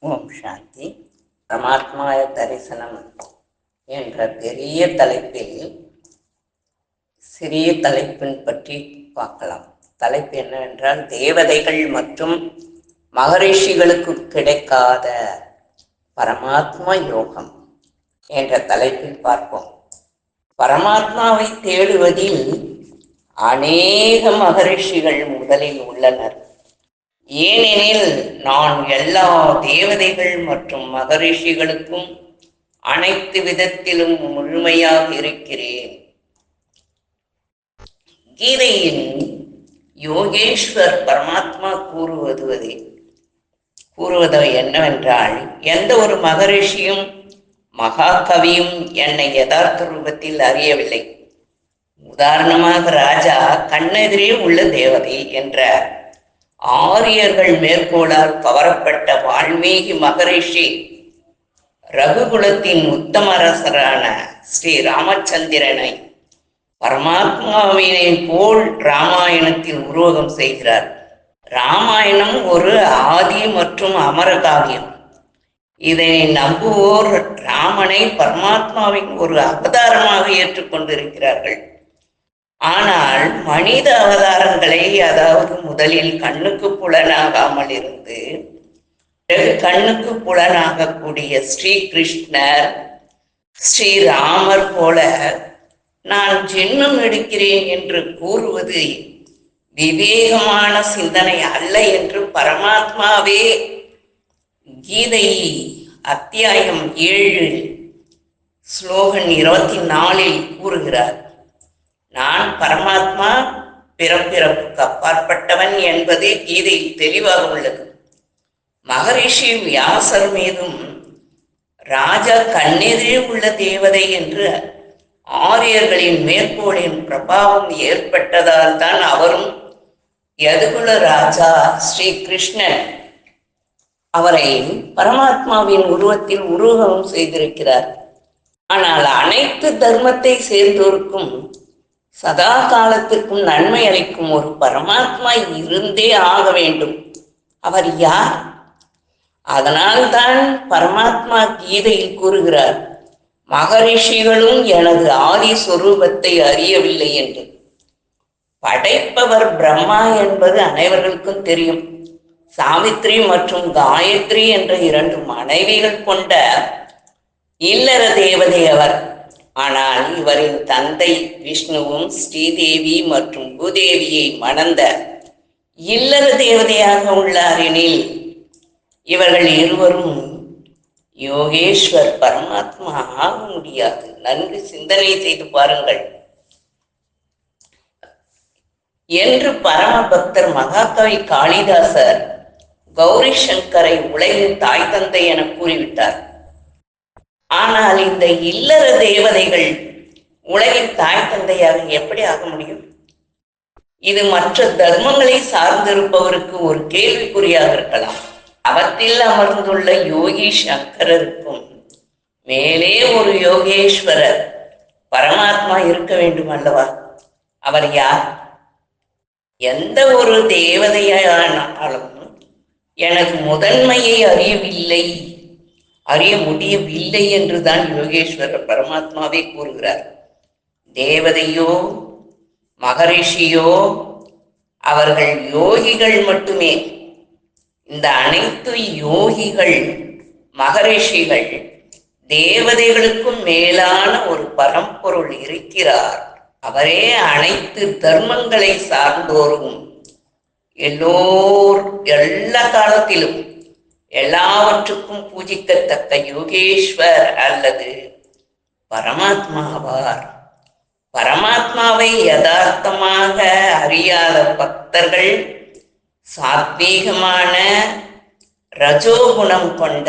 ஓம் சாந்தி. பரமாத்மாய தரிசனம் என்ற பெரிய தலைப்பில் சிறிய தலைப்பின் பற்றி பார்க்கலாம். தலைப்பு என்னவென்றால் தேவதைகள் மற்றும் மகரிஷிகளுக்கு கிடைக்காத பரமாத்மா யோகம் என்ற தலைப்பில் பார்ப்போம். பரமாத்மாவை தேடுவதில் அநேக மகரிஷிகள் முதலில் உள்ளனர். ஏனெனில் நான் எல்லா தேவதைகள் மற்றும் மகரிஷிகளுக்கும் அனைத்து விதத்திலும் முழுமையாக இருக்கிறேன். கீதையின் யோகேஸ்வர் பரமாத்மா கூறுவது கூறுவது என்னவென்றால் எந்த ஒரு மகரிஷியும் மகாகவியும் என்னை யதார்த்த ரூபத்தில் அறியவில்லை. உதாரணமாக ராஜா கண்ணெதிரே உள்ள தேவதை என்ற ஆரியர்கள் மேற்கோளால் கவரப்பட்ட வால்மீகி மகரிஷி ரகுகுலத்தின் உத்தமரசரான ஸ்ரீ ராமச்சந்திரனை பரமாத்மாவினை போல் ராமாயணத்தில் உருவகம் செய்கிறார். ராமாயணம் ஒரு ஆதி மற்றும் அமரகாவியம் இதனை நம்புவோர் ராமனை பரமாத்மாவின் ஒரு அவதாரமாக ஏற்றுக்கொண்டிருக்கிறார்கள். ஆனால் மனித அவதாரங்களை அதாவது முதலில் கண்ணுக்கு புலனாகாமல் இருந்து கண்ணுக்கு புலனாகக்கூடிய ஸ்ரீ கிருஷ்ணர் ஸ்ரீராமர் போல நான் ஜென்மம் எடுக்கிறேன் என்று கூறுவது விவேகமான சிந்தனை அல்ல என்று பரமாத்மாவே கீதை அத்தியாயம் ஏழு ஸ்லோகன் இருபத்தி நாலில் கூறுகிறார். நான் பரமாத்மா பிறப்பிறப்புக்கு அப்பாற்பட்டவன் என்பதே கீதையில் தெளிவாக உள்ளது. மகரிஷி வியாசர் மீதும் ராஜா கண்ணெதிரே உள்ள தேவதை என்று ஆரியர்களின் மேற்கோளின் பிரபாவம் ஏற்பட்டதால் தான் அவரும் யதுகுல ராஜா ஸ்ரீ கிருஷ்ணன் அவரை பரமாத்மாவின் உருவத்தில் உருவகம் செய்திருக்கிறார். ஆனால் அனைத்து தர்மத்தை சேர்ந்தோருக்கும் சதா காலத்திற்கும் நன்மை அளிக்கும் ஒரு பரமாத்மா இருந்தே ஆக வேண்டும். அவர் யார்? அதனால்தான் பரமாத்மா கீதையில் கூறுகிறார் மகரிஷிகளும் எனது ஆதி சொரூபத்தை அறியவில்லை என்று. படைப்பவர் பிரம்மா என்பது அனைவர்களுக்கும் தெரியும். சாவித்ரி மற்றும் காயத்ரி என்ற இரண்டு மனைவிகள் கொண்ட இல்லற தேவதை அவர். ஆனால் இவரின் தந்தை விஷ்ணுவும் ஸ்ரீதேவி மற்றும் பூதேவியை மணந்த இல்லற தேவதையாக உள்ளார் எனில் இவர்கள் இருவரும் யோகேஸ்வர் பரமாத்மா ஆக முடியாது. நன்கு சிந்தனை செய்து பாருங்கள். என்று பரம பக்தர் மகாகவி காளிதாசர் கௌரி சங்கரை உலகின் தாய் தந்தை என கூறிவிட்டார். ஆனால் இந்த இல்லற தேவதைகள் உலகின் தாய் தந்தையாக எப்படி ஆக முடியும்? இது மற்ற தர்மங்களை சார்ந்திருப்பவருக்கு ஒரு கேள்விக்குறியாக இருக்கலாம். அவத்தில் அமர்ந்துள்ள யோகி சங்கரருக்கும் மேலே ஒரு யோகேஸ்வரர் பரமாத்மா இருக்க வேண்டும் அல்லவா? அவர் யார்? எந்த ஒரு தேவதையானாலும் எனது முதன்மையை அறியவில்லை. அறிய முடியவில்லை என்றுதான் யோகேஸ்வரர் பரமாத்மாவே கூறுகிறார். தேவதையோ மகரிஷியோ அவர்கள் யோகிகள் மட்டுமே. இந்த அனைத்து யோகிகள் மகரிஷிகள் தேவதைகளுக்கும் மேலான ஒரு பரம்பொருள் இருக்கிறார். அவரே அனைத்து தர்மங்களை சார்ந்தோரும். எல்லோர் எல்லா காலத்திலும் எல்லாவற்றுக்கும் பூஜிக்கத்தக்க யோகேஸ்வர் அல்லது பரமாத்மாவார். பரமாத்மாவை யதார்த்தமாக அறியாத பக்தர்கள் சாத்வீகமான ரஜோகுணம் கொண்ட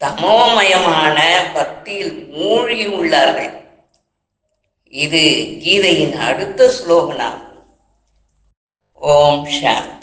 தமோமயமான பக்தியில் மூழ்கி உள்ளார்கள் இது கீதையின் அடுத்த ஸ்லோகனாகும். ஓம் சாந்தி.